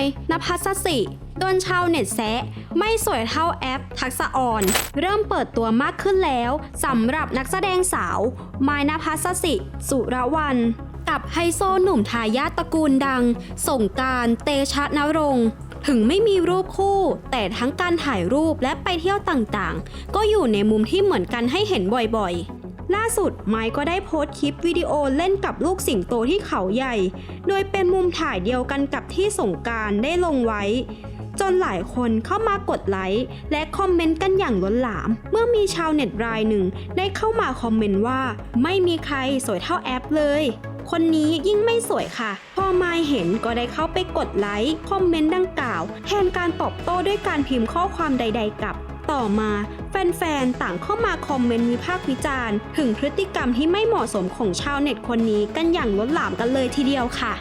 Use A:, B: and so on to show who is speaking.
A: ายนภัสสิโดนชาวเน็ตแซะไม่สวยเท่าแอป ทักษะออน เริ่มเปิดตัวมากขึ้นแล้วสำหรับนักแสดงสาวไมายนภัสสิ สุรวันกับไฮโซหนุ่มทายาทตระกูลดัง ส่งการเตชะนรงถึงไม่มีรูปคู่ แต่ทั้งการถ่ายรูปและไปเที่ยวต่างๆ ก็อยู่ในมุมที่เหมือนกันให้เห็นบ่อยๆ ล่าสุดไมค์ก็ได้โพสต์คลิปวิดีโอเล่นกับลูกสิงโตที่เขาใหญ่ โดยเป็นมุมถ่ายเดียวกันกับที่สงการได้ลงไว้ จนหลายคนเข้ามากดไลค์และคอมเมนต์กันอย่างล้นหลาม เมื่อมีชาวเน็ตรายหนึ่งได้เข้ามาคอมเมนต์ว่า ไม่มีใครสวยเท่าแอปเลยคนนี้ยิ่งไม่สวยค่ะ พอมาเห็นก็ได้เข้าไปกดไลค์ คอมเมนต์ดังกล่าว แทนการตอบโต้ด้วยการพิมพ์ข้อความใด ๆ กลับ ต่อมาแฟนๆ ต่างเข้ามาคอมเมนต์วิพากษ์วิจารณ์ ถึงพฤติกรรมที่ไม่เหมาะสมของชาวเน็ตคนนี้กันอย่างล้นหลามกันเลยทีเดียวค่ะ